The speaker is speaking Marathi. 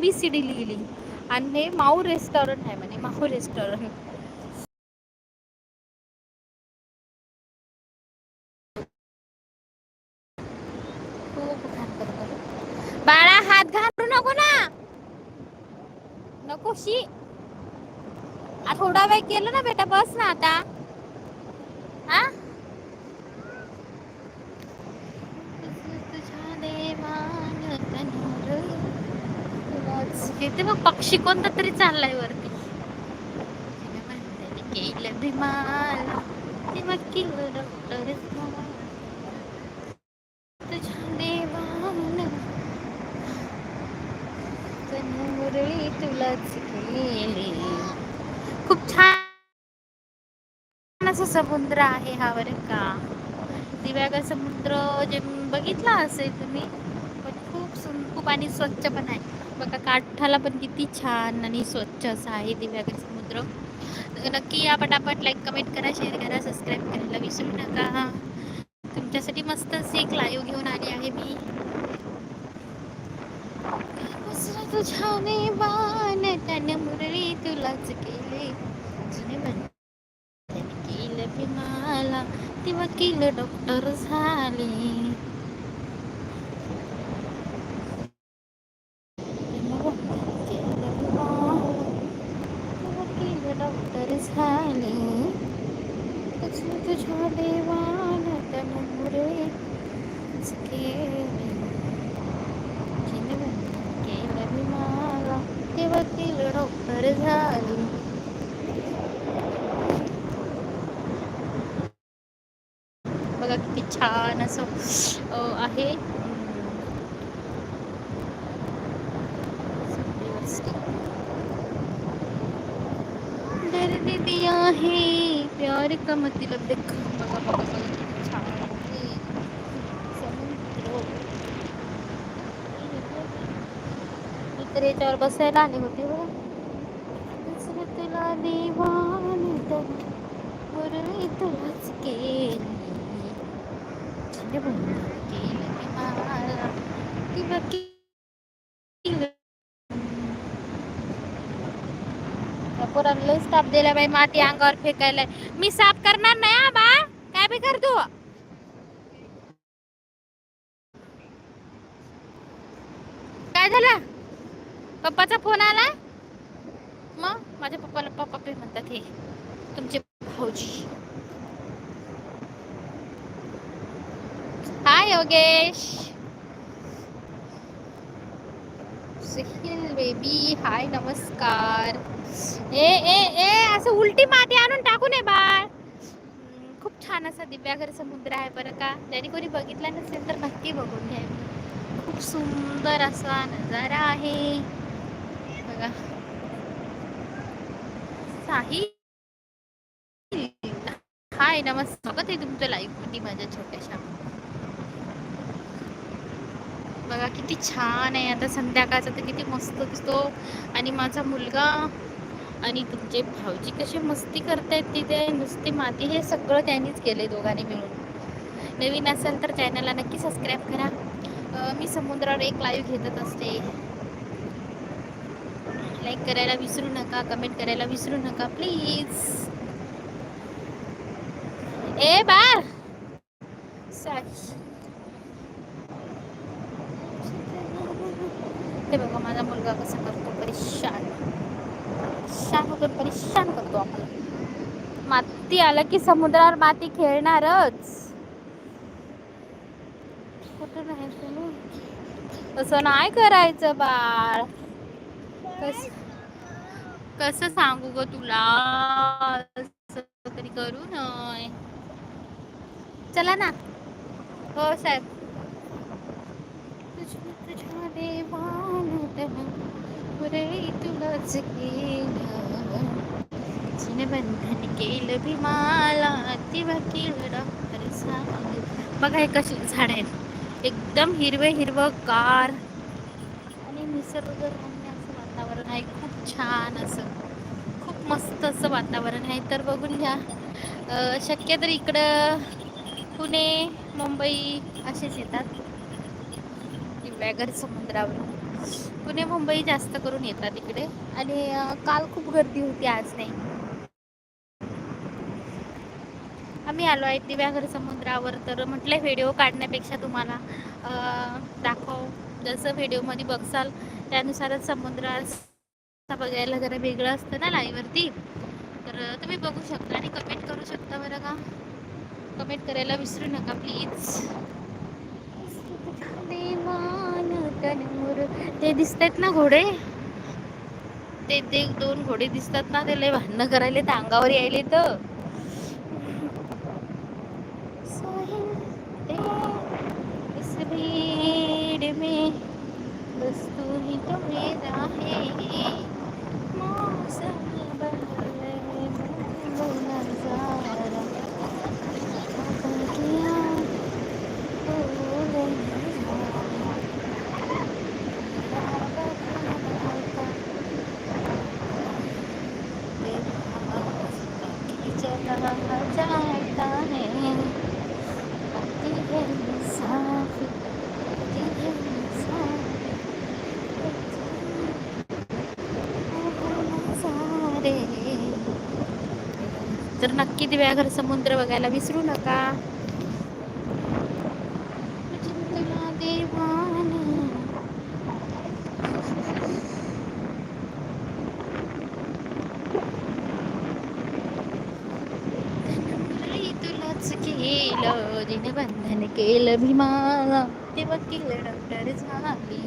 बी सी डी लिहिली. आणि हे माऊ रेस्टॉरंट आहे म्हणे माऊ रेस्टॉरंट बाळा हात घालू नको ना. नको शी. थोडा वेळ केलं ना बेटा बस ना आता आ तुझ्या देवान तनुर तिथे मग पक्षी कोणता तरी चाललाय वरती. केलं बिमार ते मग केलं डॉक्टर तुलाच खूप छान असा समुद्र आहे हा बर का. दिव्यागर समुद्र जे बघितला असेल तुम्ही पण खूप खूप आणि स्वच्छ पण आहे. बघा काठाला पण किती छान आणि स्वच्छ असं आहे दिव्यागर समुद्र. नक्की या पटापट लाईक कमेंट करा शेअर करा सबस्क्राईब करायला विसरू नका. तुमच्यासाठी मस्त असे एक लाईव्ह घेऊन आली आहे मी. बसला तुझ्या त्याने मुरळी तुलाच केले. केलं बी मला. ती वकील डॉक्टर झाले वकील डॉक्टर झाले. तुझ्या देवान मुरे केलं. मी मला. तेव्हा ती डॉक्टर झाली. बघा किती छान असं आहे. है प्यार का मतलब देखो बघा बघा बघा किती छान आहे. समुद्र. मी तर याच्यावर बसायला आले होते हो दुसरं तुला देवान तर मुरळी तुलाच केली जिने बंद केलं मला वकील या पोरांना लई ताप दिला बाई माती अंगावर फेकायला. मी साफ करणार नाही हा बा. काय बी कर तू. काय झालं? पप्पाचा फोन आला? मग? माझ्या पप्पाला पप्पा पे म्हणतात हे. तुमचे भाऊजी. हाय योगेश. सुहिल बेबी हाय नमस्कार. ए ए ए असं उलटी माती आणून टाकू नये बाळ. खूप छान असा दिव्याघर समुद्र आहे बरं का. त्याने कोणी बघितला नसेल तर नक्की बघून घ्या. खूप सुंदर असा नजारा आहे. बघा. साही हाय नमस्कार. स्वागत आहे तुमच्या लाईव्हमध्ये माझ्या छोट्याशा. बघा किती छान आहे. आता संध्याकाळचा तर किती मस्त दिसतो. आणि माझा मुलगा आणि तुमचे भाऊजी कसे मस्ती करतायत तिथे. नुसती माती. हे सगळं त्यांनीच केले दोघांनी मिळून. नवीन असेल तर चॅनलला नक्की सबस्क्राईब करा. मी समुद्रावर एक लाईव्ह घेतच असते. लाईक करायला विसरू नका. कमेंट करायला विसरू नका. प्लीज ए बार साक्षी ते बघा माझा मुलगा कसा करतो परेशान परेशान परेशान करतो आपण. माती आलं की समुद्रावर माती खेळणारच. कुठं नाही तसं नाही करायचं बाळ. कस कसं सांगू ग तुला? तरी करू नय. चला ना. हो साहेब. तुझ्या तुझ्या देवानं पुरे तुलाच केलं. बंधन केलं भीमाला ती वकील डॉक्टर सांग बघा हे कसे झाड आहेत. एकदम हिरवे हिरवं कार आणि निसर्गरम्य असं वातावरण आहे. खूप छान असं. खूप मस्त असं वातावरण आहे. तर बघून घ्या. शक्य तर इकडं पुणे मुंबई असेच येतात. दिव्यागर समुद्रावर. पुणे मुंबई जास्त करून येतात इकडे. आणि काल खूप गर्दी होती आज नाही. आम्ही आलो आहे दिव्याघर समुद्रावर तर म्हटलं व्हिडिओ काढण्यापेक्षा तुम्हाला दाखव. जसं व्हिडिओमध्ये बघसाल त्यानुसारच समुद्र बघायला जरा वेगळं असतं ना लाईवरती. तर तुम्ही बघू शकता आणि कमेंट करू शकता बरं का. कमेंट करायला विसरू नका प्लीज ते दिसत ना घोडे? ते ते दोन घोडे दिसतात ना त्याला भांडणं करायले तर अंगावर यायले तर इस भीड़ में बस तू ही तो मेरा है मौसम बदले वो नजारा बदल गया भूल चला जाता है आती है मुसाफिर, आती है मुसाफिर, रे. तर नक्की दिव्याघर समुद्र बघायला विसरू नका. तुला तुलाच केलं बंधन केलं भीमाला ते वकील डॉक्टर झाली.